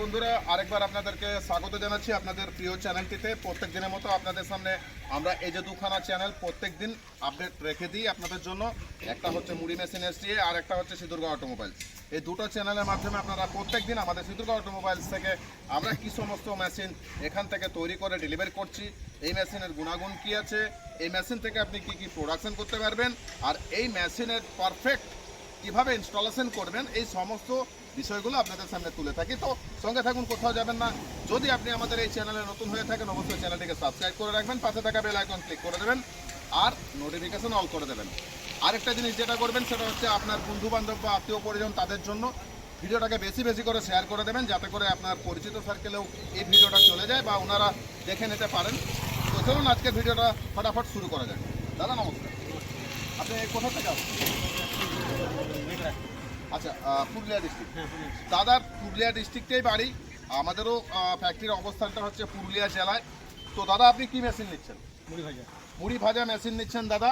বন্ধুরা, আরেকবার আপনাদেরকে স্বাগত জানাচ্ছি আপনাদের প্রিয় চ্যানেলটিতে। প্রত্যেক দিনের মতো আপনাদের সামনে আমরা এই যে দুখানা চ্যানেল, প্রত্যেক দিন আপডেট রেখে দিই আপনাদের জন্য। একটা হচ্ছে মুড়ি মেশিন এসটিএ, আর একটা হচ্ছে সিঁদুরগা অটোমোবাইল। এই দুটো চ্যানেলের মাধ্যমে আপনারা প্রত্যেক দিন আমাদের সিঁদুরগা অটোমোবাইলস থেকে আমরা কি সমস্ত মেশিন এখান থেকে তৈরি করে ডেলিভারি করছি, এই মেশিনের গুণাগুণ কি আছে, এই মেশিন থেকে আপনি কি কি প্রোডাকশন করতে পারবেন, আর এই মেশিনের পারফেক্ট কীভাবে ইনস্টলেশন করবেন, এই সমস্ত বিষয়গুলো আপনাদের সামনে তুলে থাকি। তো সঙ্গে থাকুন, কোথাও যাবেন না। যদি আপনি আমাদের এই চ্যানেলে নতুন হয়ে থাকেন, অবশ্যই চ্যানেলটিকে সাবস্ক্রাইব করে রাখবেন, পাশে থাকা বেল আইকন ক্লিক করে দেবেন, আর নোটিফিকেশন অল করে দেবেন। আরেকটা জিনিস যেটা করবেন, সেটা হচ্ছে আপনার বন্ধু বান্ধব বা আত্মীয় পরিজন তাদের জন্য ভিডিওটাকে বেশি বেশি করে শেয়ার করে দেবেন, যাতে করে আপনার পরিচিত সার্কেলেও এই ভিডিওটা চলে যায় বা ওনারা দেখে নিতে পারেন। তো চলুন, আজকের ভিডিওটা ফটাফট শুরু করা যাক। দাদা, নমস্কার। আপনি কোথা থেকে আসছেন? আচ্ছা পুরুলিয়া ডিস্ট্রিক্ট দাদার পুরুলিয়া ডিস্ট্রিক্টেই বাড়ি। আমাদেরও ফ্যাক্টরির অবস্থানটা হচ্ছে পুরুলিয়া জেলায়। তো দাদা আপনি কি মেশিন নিচ্ছেন? মুড়ি ভাজা। মুড়ি ভাজা মেশিন নিচ্ছেন দাদা।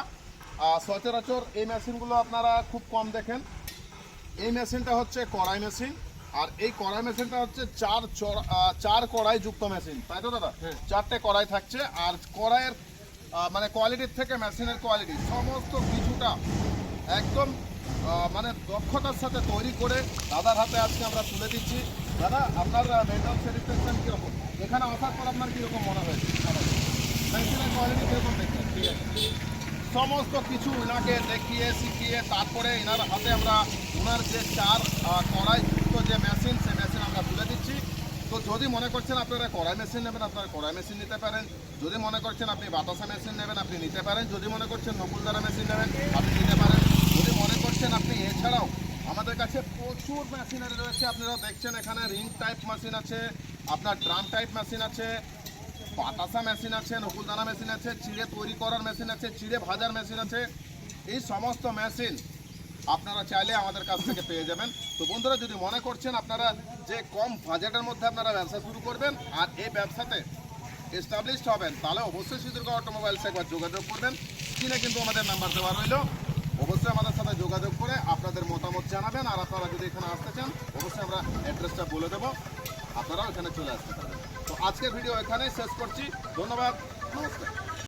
সচরাচর এই মেশিনগুলো আপনারা খুব কম দেখেন। এই মেশিনটা হচ্ছে কড়াই মেশিন আর এই কড়াই মেশিনটা হচ্ছে চার চড়- চার কড়াই যুক্ত মেশিন তাই তো দাদা? হ্যাঁ। চারটে কড়াই থাকছে আর কড়াইয়ের মানে কোয়ালিটির থেকে মেশিনের কোয়ালিটি সমস্ত কিছুটা একদম মানে দক্ষতার সাথে তৈরি করে দাদার হাতে আজকে আমরা তুলে দিচ্ছি। দাদা, আপনার মেন্টাল স্যাটিসফ্যাকশন কীরকম? এখানে আসার পর আপনার কীরকম মনে হয়েছে কোয়ালিটি কীরকম সমস্ত কিছু ওনাকে দেখিয়ে, শিখিয়ে, তারপরে এনার হাতে আমরা ওনার যে চার কড়াই যুক্ত যে মেশিন সেই মেশিন আমরা তুলে দিচ্ছি। তো যদি মনে করছেন আপনারা কড়াই মেশিন নেবেন, আপনারা কড়াই মেশিন নিতে পারেন। যদি মনে করছেন আপনি বাতাসা মেশিন নেবেন, আপনি নিতে পারেন। যদি মনে করছেন নকুলদারা মেশিন নেবেন, আপনি নিতে পারেন। করছেন আপনি, এছাড়াও আমাদের কাছে প্রচুর মেশিনারি রয়েছে আপনারা দেখছেন এখানে রিং টাইপ মেশিন আছে, আপনার ড্রাম টাইপ মেশিন আছে, বাতাসা মেশিন আছে, নকুলদানা মেশিন আছে, চিড়ে তৈরি করার মেশিন আছে, চিড়ে ভাজার মেশিন আছে। এই সমস্ত মেশিন আপনারা চাইলে আমাদের কাছ থেকে পেয়ে যাবেন। তো বন্ধুরা, যদি মনে করছেন আপনারা যে কম বাজেটের মধ্যে আপনারা ব্যবসা শুরু করবেন আর এই ব্যবসাতে এস্টাবলিশড হবেন, তাহলে অবশ্যই সিঁদুর্গা অটোমোবাইলস একবার যোগাযোগ করবেন। কিনে কিন্তু আমাদের নাম্বার দেওয়া রইল। অবশ্যই যোগাযোগ করে আপনাদের মতামত জানাবেন আর আপনারা যদি এখানে আসতে চান, অবশ্যই আমরা অ্যাড্রেসটা বলে দেব। আপনারা এখানে চলে আসতে পারেন। তো আজকের ভিডিও এখানেই শেষ করছি। ধন্যবাদ। নমস্কার।